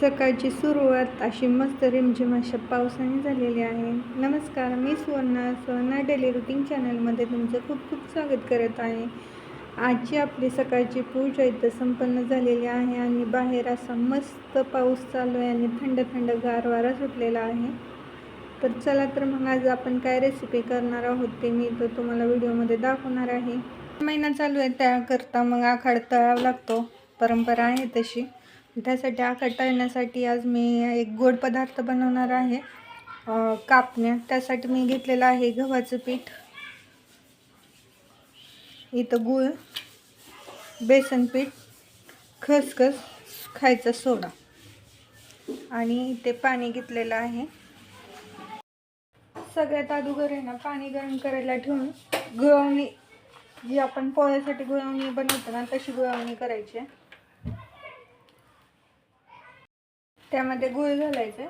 सकाळची सुरुवात अशी मस्त रिमझिम अशा पावसाने झालेली आहे. नमस्कार मी सुवर्णा. सुवर्णा डेली रुटीन चॅनलमध्ये तुमचं खूप खूप स्वागत करत आहे. आजची आपली सकाळची पूजा इथं संपन्न झालेली आहे आणि बाहेर असा मस्त पाऊस चालू आहे आणि थंड थंड गार वारा सुटलेला आहे. तर चला तर मग आज आपण काय रेसिपी करणार आहोत ते मी तर तुम्हाला व्हिडिओमध्ये दाखवणार आहे. महिना चालू आहे त्याकरता मग आखाड तळावा लागतो. परंपरा आहे तशी. त्यासाठी आखडता येण्यासाठी आज मी एक गोड पदार्थ बनवणार आहे कापण्या. त्यासाठी मी घेतलेलं आहे गव्हाचं पीठ इथं गूळ बेसन पीठ खसखस खायचा सोडा. आणि इथे पाणी घेतलेलं आहे. सगळ्यात अगोदर आहे ना पाणी गरम करायला ठेवून गुळवणी जी आपण पोळ्यासाठी गुळवणी बनवतो ना तशी गुळवणी करायची आहे. त्यामध्ये गुळ घालायचं.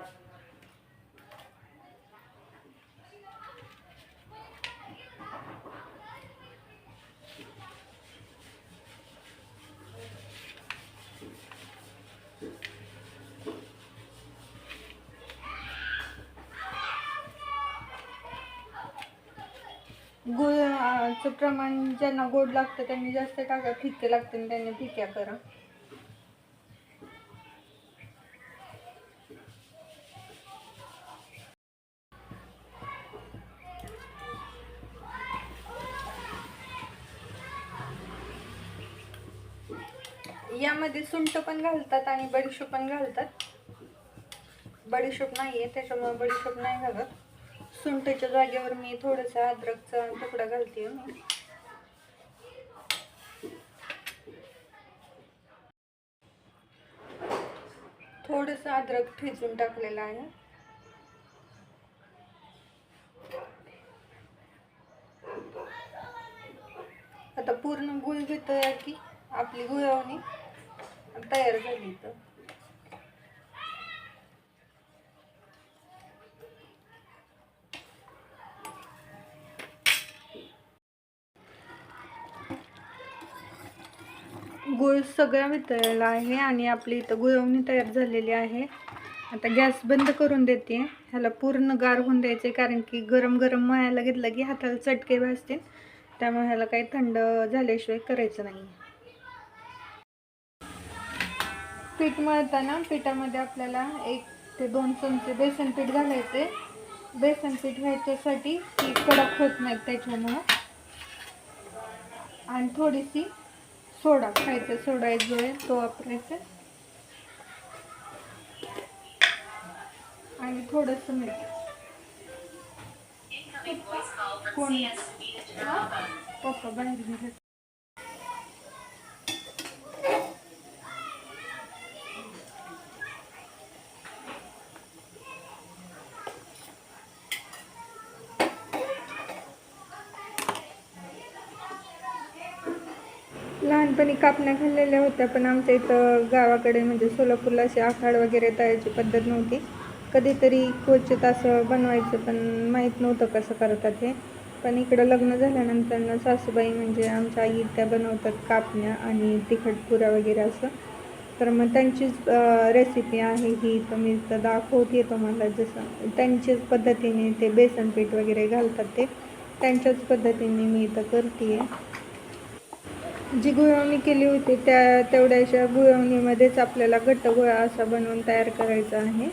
गुळाचं प्रमाण ज्यांना गोड लागतं त्यांनी जास्त टाका फिके लागते त्यांनी फिक्या करा. यामध्ये सुंठ पण घालतात आणि बडीशोप पण घालतात. बडीशोप नाही आहे त्याच्यामुळे बडीशोप नाही घालत. सुंठच्या जागेवर मी थोडंसं अद्रकचा तुकडा घालते मी थोडंसं अद्रक ठेचून टाकलेलं आहे. आता पूर्ण गुळ घेतोय की आपली गुळवणी. तयार झाली तर गुळ सगळा वितळलेला आहे आणि आपली इथं गुळवणी तयार झालेली आहे. आता गॅस बंद करून देते. ह्याला पूर्ण गार होऊन द्यायचे कारण की गरम गरम मळायला घेतलं की हाताला चटके भाजतील त्यामुळे ह्याला काही थंड झाल्याशिवाय करायचं नाही. पीठ मळताना पिठामध्ये आपल्याला एक ते दोन चमचे बेसन पीठ घालायचे. बेसन पीठ व्हायच्यासाठी ती कडक होत नाहीत त्याच्यामुळं. आणि थोडीशी सोडा खायचा सोडा एक जो आहे तो वापरायचा. आणि थोडंसं मीठ. कोण? पप्पा बाहेर लहानपणी कापण्या खाल्लेल्या होत्या पण आमच्या इथं गावाकडे म्हणजे सोलापूरला असे आखाड वगैरे तयारची पद्धत नव्हती. कधीतरी क्वचित असं बनवायचं पण माहीत नव्हतं कसं करतात हे. पण इकडं लग्न झाल्यानंतर सासूबाई म्हणजे आमच्या आई त्या बनवतात कापण्या आणि तिखटपुऱ्या वगैरे असं. तर मग त्यांचीच रेसिपी आहे ही तर मी तर दाखवते तुम्हाला जसं. त्यांचीच पद्धतीने ते बेसन पीठ वगैरे घालतात ते. त्यांच्याच पद्धतीने मी इथं करते आहे जी गुळवणी केली होती त्या तेवढ्याशा गुळवणीमध्येच आपल्याला घट्ट गोळा असा बनवून तयार करायचा आहे.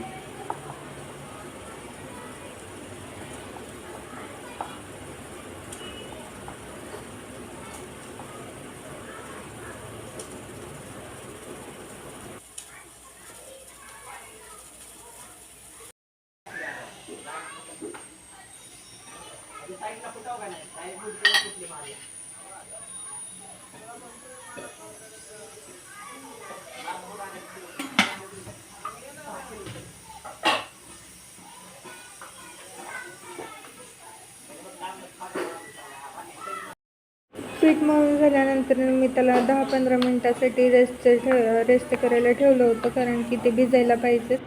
पीठ मळून झाल्यानंतर मी त्याला दहा पंधरा मिनटासाठी रेस्ट ठेव रेस्ट करायला ठेवलं होतं कारण की ते भिजायला पाहिजे.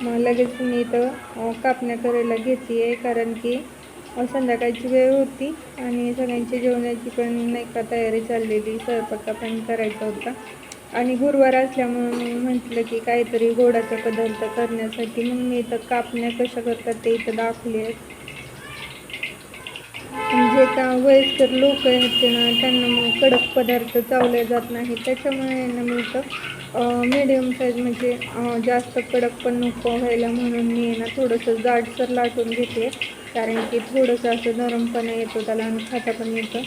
मग लगेच मी इथं कापण्या करायला घेते आहे कारण की संध्याकाळची वेळ होती आणि सगळ्यांची जेवणाची पण नाही का तयारी चाललेली स्वयंपाका पण करायचा होता. आणि गुरुवार असल्यामुळे मी म्हटलं की काहीतरी गोडाचा पदार्थ करण्यासाठी मग मी इथं कापण्या कशा करतात ते इथं दाखवले आहेत. आता वयस्कर लोक आहेत ना त्यांना मग कडक पदार्थ चावले जात नाही त्याच्यामुळे ना मिळतं मिडियम मीडियम साईज म्हणजे जास्त कडक पण नको व्हायला म्हणून मी ना थोडंसं जाडसर लाटून घेते. कारण की थोडंसं असं नरमपणा येतो त्याला आणि खाता पण येतं.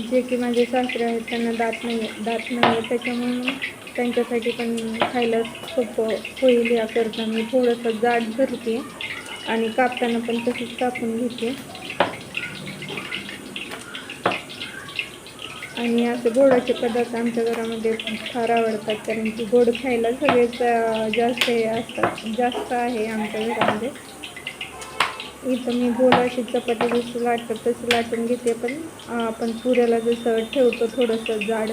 जे की माझे सासरे आहेत त्यांना दात नाही दात नाही आहे त्याच्यामुळे मग त्यांच्यासाठी पण खायला सोपं होईल याकरता मी थोडंसं जाड धरते आणि कापताना पण तसंच कापून घेते. आणि असे गोडाचे पदार्थ आमच्या घरामध्ये फार आवडतात कारण की गोड खायला सगळेच जास्त हे असतात जास्त आहे आमच्या घरामध्ये. इथं मी गोड अशी चपाती जशी लाटतात तसं लाटून घेते पण आपण पुऱ्याला जसं ठेवतो थोडंसं जाड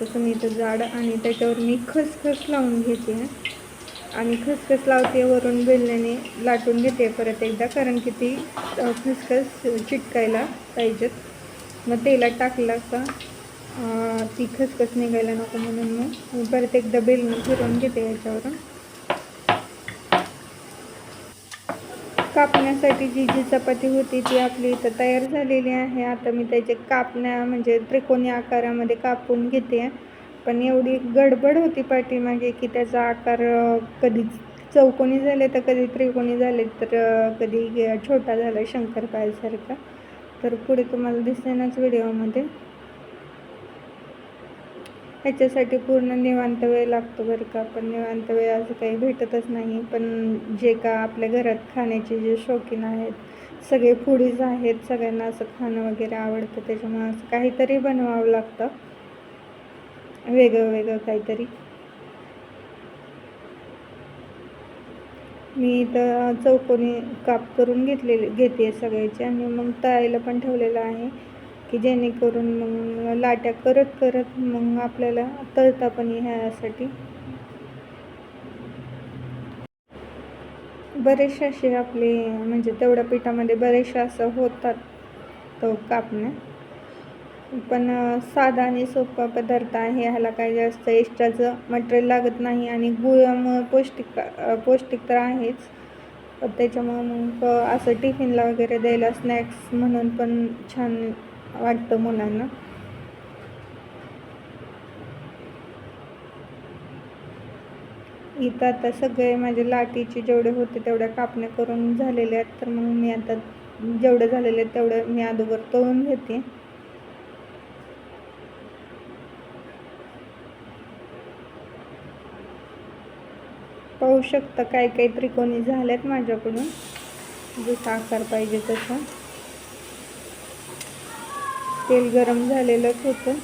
तसं मी इथं जाड आणि त्याच्यावर मी खसखस लावून घेते. आणि खसखस लावते वरून बेलण्याने लाटून घेते परत एकदा कारण की ती खसखस चिटकायला पाहिजेत. मग तेलात टाकला का अं, ती खसखस निघायला नको म्हणून मग परत एकदा बेलणं फिरवून घेते याच्यावरून. कापण्यासाठी जी जी चपाती होती ती आपली इथं तयार झालेली आहे. आता मी त्याचे कापण्या म्हणजे त्रिकोणी आकारामध्ये कापून घेते. पण एवढी गडबड होती पाठीमागे की त्याचा आकार कधी चौकोनी झाले तर कधी त्रिकोणी झाले तर कधी छोटा झाला शंकरपाळ्यासारखा तर पुढे तुम्हाला दिसेनाच व्हिडिओमध्ये. ह्याच्यासाठी पूर्ण निवांत वेळ लागतो बरं का. पण निवांत वेळ असं काही भेटतच नाही. पण जे का आपल्या घरात खाण्याचे जे शौकीन आहेत सगळे फूडीज आहेत सगळ्यांना असं खाणं वगैरे आवडतं. त्याच्यामुळे असं काहीतरी बनवावं लागतं. वेगळं वेगळं काहीतरी. मी इथं चौकोनी काप करून घेतलेले घेते सगळ्याचे. आणि मग तळायला पण ठेवलेलं आहे. की जेणेकरून मग लाट्या करत करत मग आपल्याला तळता पण ह्यासाठी बरेचसे असे आपले म्हणजे तेवढ्या पिठामध्ये बरेचसे असं होतात तो कापण्या पण साधा आणि सोपा पदार्थ आहे ह्याला काही जास्त एक्स्ट्राचं मटेरियल लागत नाही आणि गुळामुळं पौष्टिक पौष्टिक तर आहेच. त्याच्यामुळं मग असं टिफिनला वगैरे द्यायला स्नॅक्स म्हणून पण छान वाटतं मुलांना. इथं आता सगळे माझे लाटीचे जेवढे होते तेवढ्या कापण्या करून झालेल्या आहेत. तर मग मी आता जेवढे झालेले आहेत तेवढं मी अगोदर तळून घेते. पाहू शकता काय काही त्रिकोणी झाल्यात माझ्याकडून. जसं आकार पाहिजे तसं. तेल गरम झालेलंच होतं.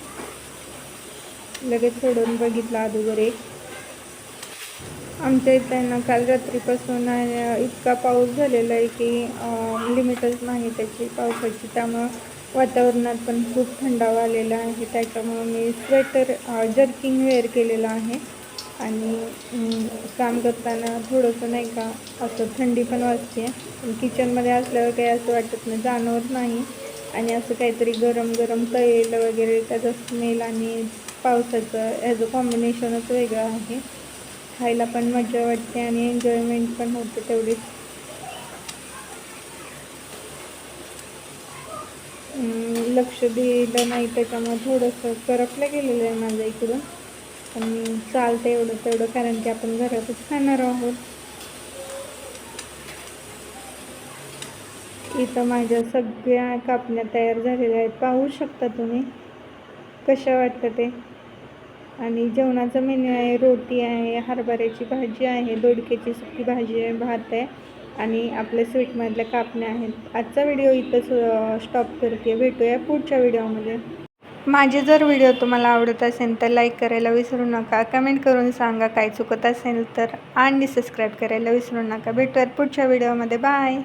लगेच सोडून बघितलं अगोदर एक. आमच्या इथं आहे ना काल रात्रीपासून इतका पाऊस झालेला आहे की लिमिटच नाही त्याची पावसाची. त्यामुळं वातावरणात पण खूप थंडावा आलेला आहे. त्याच्यामुळं मी स्वेटर जर्किंग वेअर केलेलं आहे. आणि काम करताना थोडंसं नाही का असं थंडी पण वाजते किचनमध्ये असल्यावर काही असं वाटत नाही. जाणवत नाही. आणि असं काहीतरी गरम गरम तळलेलं वगैरे त्याचा स्मेल आणि पावसाचं ह्याचं कॉम्बिनेशनच वेगळं आहे. खायला पण मजा वाटते आणि एन्जॉयमेंट पण होते तेवढीच. लक्ष दिलं नाही त्याच्यामुळे थोडंसं करपलं गेलेलं आहे माझं इकडून. पण चालतं एवढं तेवढं कारण की आपण घरातच खाणार आहोत. इथं माझ्या सगळ्या कापण्या तयार झालेल्या आहेत. पाहू शकता तुम्ही कशा वाटतं ते? आणि जेवणाचा मेन्यू आहे रोटी आहे हरभऱ्याची भाजी आहे दोडक्याची सुकी भाजी आहे भात आहे आणि आपल्या स्वीटमधल्या कापण्या आहेत. आजचा व्हिडिओ इथंच स्टॉप करते. भेटूया पुढच्या व्हिडिओमध्ये माझे जर व्हिडिओ तुम्हाला आवडत असेल तर लाईक करायला विसरू नका. कमेंट करून सांगा काय चुकत असेल तर. आणि सबस्क्राईब करायला विसरू नका. भेटूयात पुढच्या व्हिडिओमध्ये बाय